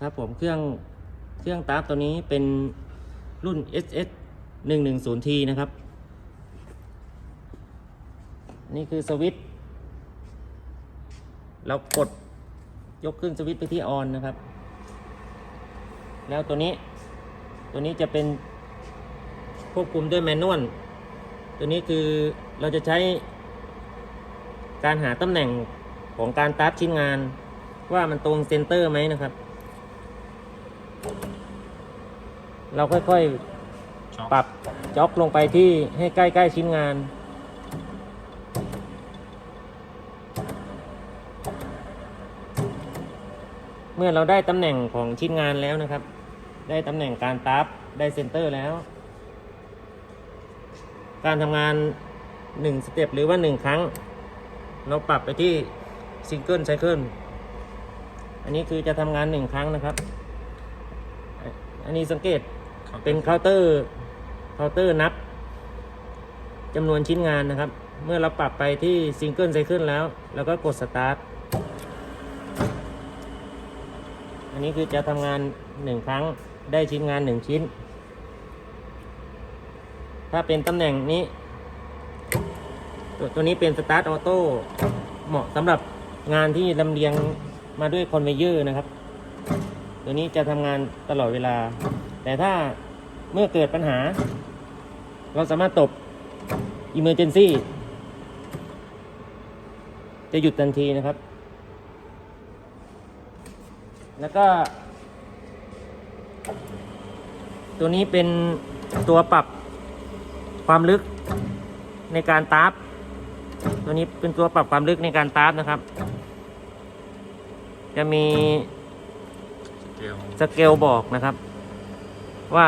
ครับผมเครื่องเครื่องตาร์ฟตัวนี้เป็นรุ่น SS 110T นะครับ นี่คือสวิตช์เรากดยกขึ้นสวิตช์ไปที่ออนนะครับ แล้วตัวนี้ตัวนี้จะเป็นควบคุมด้วยแมนนวลตัวนี้คือเราจะใช้การหาตำแหน่งของการตัดชิ้นงาน ว่ามันตรงเซนเตอร์ไหมนะครับ เราค่อยช็อคๆปรับจ็อกลงไปที่ให้ใกล้ ๆ ชิ้นงาน เมื่อเราได้ตำแหน่งของชิ้นงานแล้วนะครับ ได้ตำแหน่งการตับได้เซนเตอร์แล้ว การทำงาน1สเต็ปหรือว่า 1 ครั้ง เราปรับไปที่ซิงเกิลไซเคิลอันนี้คือจะทำงาน 1 ครั้งนะครับ อันนี้สังเกต เป็นเคาน์เตอร์เคาน์เตอร์นับจำนวนชิ้นงานนะครับ เมื่อเราปรับไปที่ซิงเกิลไซเคิลแล้ว แล้วก็กดสตาร์ทอันนี้คือจะทำงาน1ครั้งได้ชิ้นงาน1ชิ้น ถ้าเป็นตำแหน่งนี้ ตัวตัวนี้เป็นสตาร์ทออโต้เหมาะสำหรับงานที่ลำเลียงมาด้วยคอนเวเยอร์นะครับ ตัวนี้จะทำงานตลอดเวลา แต่ถ้าเมื่อเกิดปัญหา เราสามารถตบ Emergency จะหยุดทันทีนะครับ แล้วก็ ตัวนี้เป็นตัวปรับความลึกในการตาร์ฟตัวนี้เป็นตัวปรับความลึกในการตาร์ฟนะครับ จะมีเกลียวสเกลบอกนะครับ ว่า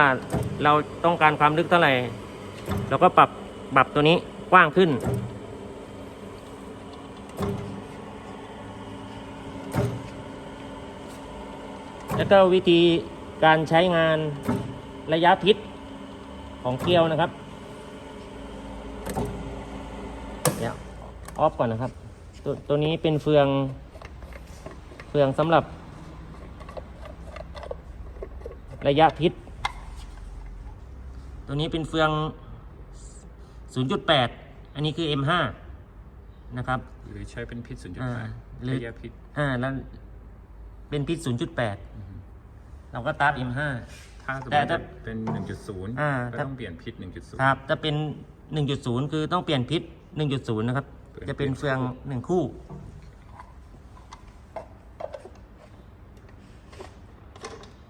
เราต้องการความลึกเท่าไหร่ เราก็ปรับปรับตัวนี้กว้างขึ้น แล้วก็วิธีการใช้งานระยะพิษของเกลียวนะครับ เดี๋ยวออฟก่อนนะครับ ตัวตัวนี้เป็นเฟือง เฟืองสำหรับระยะพิษ ตัวนี้เป็นเฟือง 0.8 อันนี้คือ M5 นะครับหรือใช้เป็นพิษศูนย์จุดอ่าแปดหรือระยะพิษอ่าแล้วเป็นพิษ 0.8 เราก็ตาร์ฟ M5 ถ้าสมมแต่ติถ้าเป็นหนึ่งจุดศูนย์อ่าก็ถ้าต้องเปลี่ยนพิษหนึ่งจุดศูนย์ครับถ้าเป็น 1.0 คือต้องเปลี่ยนพิษ 1.0 นะครับเปลี่ยนจะเป็นพิษเฟือง 1 คู่